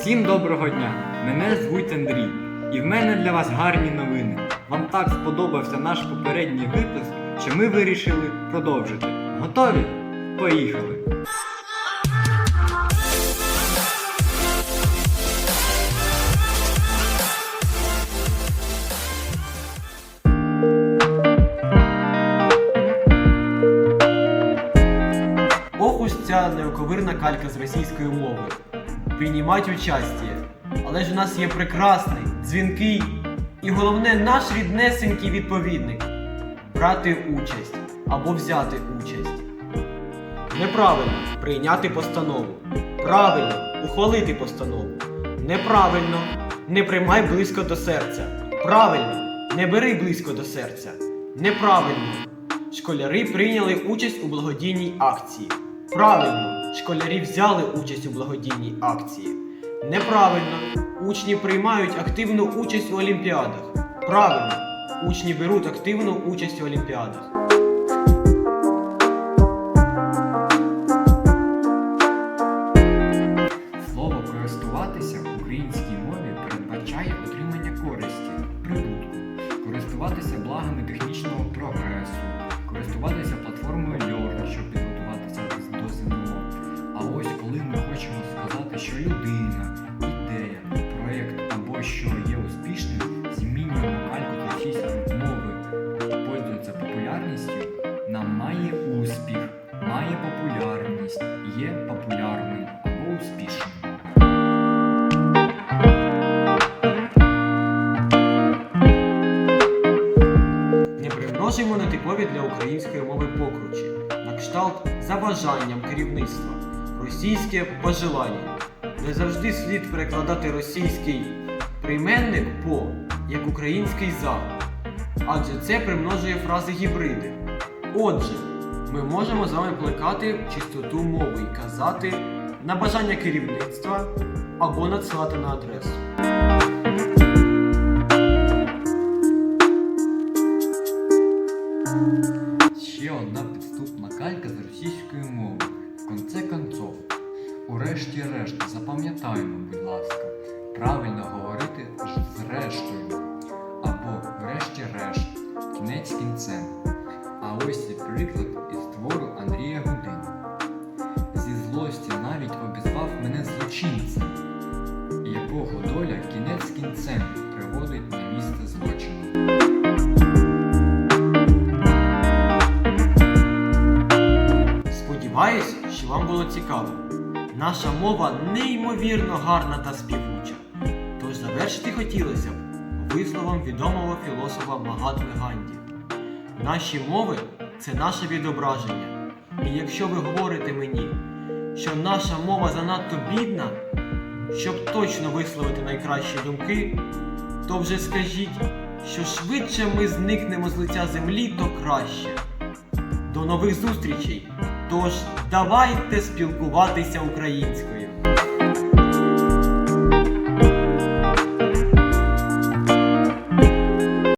Всім доброго дня! Мене звуть Андрій, і в мене для вас гарні новини. Вам так сподобався наш попередній випуск, що ми вирішили продовжити. Готові? Поїхали! Ох, ця неоковирна калька з російської мови. Приймать участие. Але ж у нас є прекрасний, дзвінкий і головне наш ріднесенький відповідник брати участь або взяти участь. Неправильно прийняти постанову. Правильно ухвалити постанову. Неправильно не приймай близько до серця. Правильно не бери близько до серця. Неправильно школяри прийняли участь у благодійній акції. Правильно школярі взяли участь у благодійній акції. Неправильно учні приймають активну участь у олімпіадах. Правильно учні беруть активну участь у олімпіадах. Слово користуватися в популярністю, нам має успіх, має популярність, є популярним або успішним. Не примножуємо нетипові для української мови покручі, на кшталт за бажанням керівництва, російське пожелання. Не завжди слід перекладати російський прийменник по як український за, адже це примножує фрази гібриди. Отже, ми можемо з вами плекати чистоту мови і казати на бажання керівництва або надсилати на адресу. Ще одна підступна калька з російської мови. В конце концов. Урешті-решт, запам'ятаємо, будь ласка, правильно говорити зрештою. Сподіваюсь, що вам було цікаво. Наша мова неймовірно гарна та співуча. Тож завершити хотілося б висловом відомого філософа Магатми Ганді. Наші мови це наше відображення. І якщо ви говорите мені, що наша мова занадто бідна, щоб точно висловити найкращі думки, то вже скажіть, що швидше ми зникнемо з лиця землі, то краще. До нових зустрічей! Тож давайте спілкуватися українською.